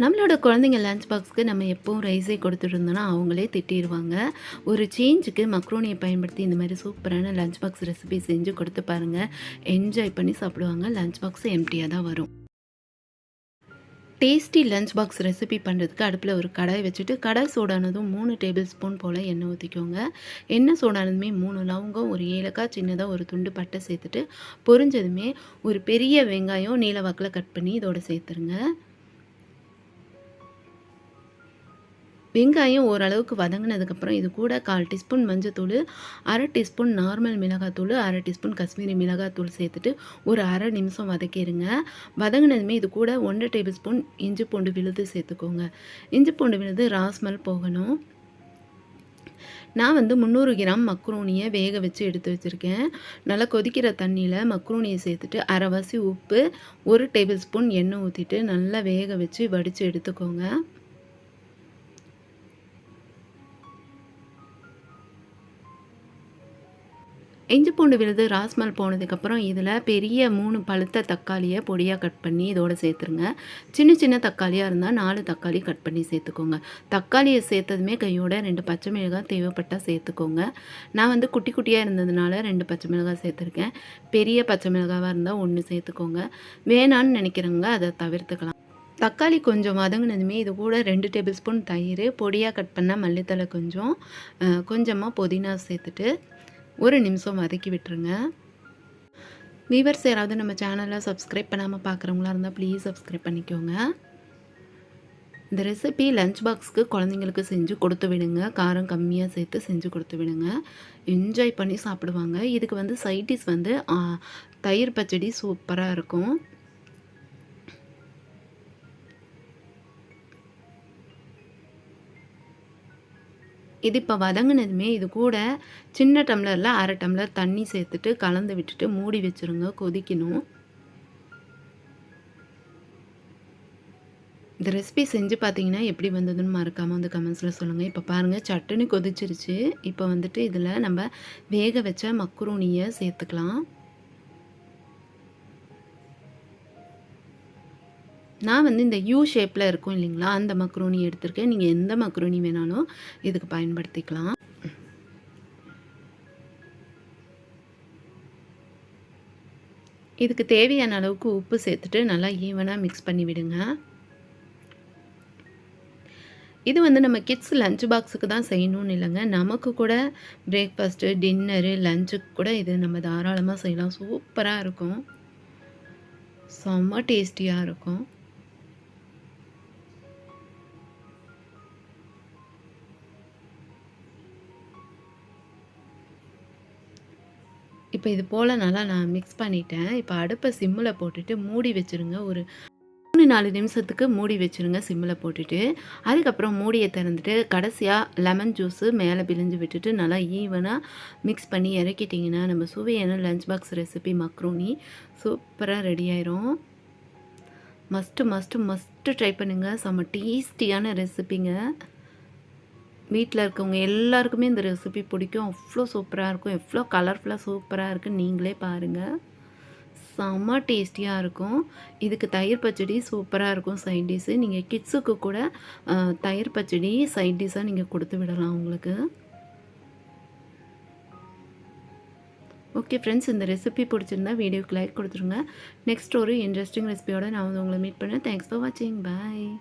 நம்மளோட குழந்தைங்க லஞ்ச் பாக்ஸ்க்கு நம்ம எப்போவும் ரைஸே கொடுத்துட்ருந்தோம்னா அவங்களே திட்டிடுவாங்க ஒரு சேஞ்சுக்கு மக்ரோனியை பயன்படுத்தி இந்த மாதிரி சூப்பரான லஞ்ச் பாக்ஸ் ரெசிபி செஞ்சு கொடுத்து பாருங்கள் என்ஜாய் பண்ணி சாப்பிடுவாங்க. லஞ்ச் பாக்ஸ் எம்டியாக தான் வரும். டேஸ்டி லஞ்ச் பாக்ஸ் ரெசிபி பண்ணுறதுக்கு அடுப்பில் ஒரு கடாய் வச்சுட்டு கடாய் சூடானதும் மூணு டேபிள் ஸ்பூன் போல் எண்ணெய் ஊற்றிக்கோங்க எண்ணெய் சூடானதுமே மூணு லவங்கம் ஒரு ஏலக்காய் சின்னதாக ஒரு துண்டு பட்டை சேர்த்துட்டு பொரிஞ்சதுமே ஒரு பெரிய வெங்காயம் நீல வாக்கில் கட் பண்ணி இதோட சேர்த்துருங்க. வெங்காயம் ஓரளவுக்கு வதங்கினதுக்கப்புறம் இது கூட கால் டீஸ்பூன் மஞ்சத்தூள் அரை டீஸ்பூன் நார்மல் மிளகாத்தூள் அரை டீஸ்பூன் காஷ்மீரி மிளகாத்தூள் சேர்த்துட்டு ஒரு அரை நிமிஷம் வதக்கிடுங்க வதங்கினதுமே இது கூட ஒன்றரை டேபிள் ஸ்பூன் இஞ்சி பூண்டு விழுது சேர்த்துக்கோங்க. இஞ்சி பூண்டு விழுது ராஸ்மல் போகணும். நான் வந்து முந்நூறு கிராம் மக்ரூனியை வேக வச்சு எடுத்து வச்சுருக்கேன். நல்லா கொதிக்கிற தண்ணியில் மக்ரூனியை சேர்த்துட்டு அரைவாசி உப்பு ஒரு டேபிள் ஸ்பூன் எண்ணெய் ஊற்றிட்டு நல்லா வேக வச்சு வடித்து எடுத்துக்கோங்க. இஞ்சி பூண்டு விழுது ராஸ்மல் போனதுக்கப்புறம் இதில் பெரிய மூணு பழுத்த தக்காளியை பொடியாக கட் பண்ணி இதோடு சேர்த்துருங்க. சின்ன சின்ன தக்காளியாக இருந்தால் நாலு தக்காளி கட் பண்ணி சேர்த்துக்கோங்க. தக்காளியை சேர்த்ததுமே கையோட ரெண்டு பச்சை மிளகாய் தேவைப்பட்டால் சேர்த்துக்கோங்க. நான் வந்து குட்டி குட்டியாக இருந்ததுனால ரெண்டு பச்சை மிளகாய் சேர்த்துருக்கேன். பெரிய பச்சை மிளகாவாக இருந்தால் ஒன்று சேர்த்துக்கோங்க. வேணான்னு நினைக்கிறவங்க அதை தவிர்த்துக்கலாம். தக்காளி கொஞ்சம் வதங்கினதுமே இது கூட ரெண்டு டேபிள் ஸ்பூன் தயிர் பொடியாக கட் பண்ணால் மல்லித்தலை கொஞ்சம் கொஞ்சமாக புதினா சேர்த்துட்டு ஒரு நிமிஷம் வதக்கி விட்டுருங்க. வீவர்ஸ் யாராவது நம்ம சேனலை சப்ஸ்கிரைப் பண்ணாமல் பார்க்குறவங்களா இருந்தால் ப்ளீஸ் சப்ஸ்கிரைப் பண்ணிக்கோங்க. இந்த ரெசிபி லஞ்ச் பாக்ஸ்க்கு குழந்தைங்களுக்கு செஞ்சு கொடுத்து விடுங்க. காரம் கம்மியாக சேர்த்து செஞ்சு கொடுத்து விடுங்க. என்ஜாய் பண்ணி சாப்பிடுவாங்க. இதுக்கு வந்து சைடிஸ் வந்து தயிர் பச்சடி சூப்பராக இருக்கும். இது இப்போ வதங்கினதுமே இது கூட சின்ன டம்ளரில் அரை டம்ளர் தண்ணி சேர்த்துட்டு கலந்து விட்டுட்டு மூடி வச்சுருங்க கொதிக்கணும். இந்த ரெசிபி செஞ்சு பார்த்தீங்கன்னா எப்படி வந்ததுன்னு மறக்காமல் வந்து கமெண்ட்ஸில் சொல்லுங்கள் இப்போ பாருங்கள் சட்டுன்னு கொதிச்சிருச்சு. இப்போ வந்துட்டு இதில் நம்ம வேக வச்ச மக்ரூனியை சேர்த்துக்கலாம். நான் வந்து இந்த யூ ஷேப்பில் இருக்கும் இல்லைங்களா? அந்த மக்ரோனி எடுத்திருக்கேன். நீங்கள் எந்த மக்ரோனி வேணாலும் இதுக்கு பயன்படுத்திக்கலாம். இதுக்கு தேவையான அளவுக்கு உப்பு சேர்த்துட்டு நல்லா ஈவனாக மிக்ஸ் பண்ணி விடுங்க. இது வந்து நம்ம கிட்ஸ் லஞ்ச் பாக்ஸுக்கு தான் செய்யணும்னு இல்லைங்க. நமக்கு கூட பிரேக்ஃபாஸ்ட்டு டின்னரு லஞ்சுக்கு கூட இது நம்ம தாராளமாக செய்யலாம். சூப்பராக இருக்கும். செம்ம டேஸ்டியாக இருக்கும். இப்போ இது போல் நல்லா நான் மிக்ஸ் பண்ணிட்டேன். இப்போ அடுப்பை சிம்மில் போட்டுட்டு மூடி வச்சுருங்க. ஒரு மூணு நாலு நிமிஷத்துக்கு மூடி வச்சுருங்க சிம்மில் போட்டுட்டு. அதுக்கப்புறம் மூடியை திறந்துட்டு கடைசியாக லெமன் ஜூஸு மேலே பிழிஞ்சு விட்டுட்டு நல்லா ஈவனாக மிக்ஸ் பண்ணி இறக்கிட்டிங்கன்னா நம்ம சுவையான லஞ்ச் பாக்ஸ் ரெசிபி மக்ரூனி சூப்பராக ரெடி ஆயிரும். மஸ்ட்டு மஸ்ட்டு மஸ்ட்டு ட்ரை பண்ணுங்கள் செம்ம டேஸ்டியான ரெசிபிங்க வீட்டில் இருக்கவங்க எல்லாருக்குமே இந்த ரெசிபி பிடிக்கும். அவ்வளோ சூப்பராக இருக்கும். எவ்வளோ கலர்ஃபுல்லாக சூப்பராக இருக்குன்னு நீங்களே பாருங்கள் செம்ம டேஸ்டியாக இருக்கும். இதுக்கு தயிர் பச்சடி சூப்பராக இருக்கும் சைட் டிஷ்ஷு நீங்கள் கிட்ஸுக்கு கூட தயிர் பச்சடி சைட் டிஷ்ஷாக நீங்கள் கொடுத்து விடலாம் உங்களுக்கு. ஓகே ஃப்ரெண்ட்ஸ் இந்த ரெசிபி பிடிச்சிருந்தா வீடியோக்கு லைக் கொடுத்துருங்க. நெக்ஸ்ட் ஒரு இன்ட்ரெஸ்டிங் ரெசிபியோட நான் வந்து உங்களை மீட் பண்ணேன் தேங்க்ஸ் ஃபார் வாட்சிங் பாய்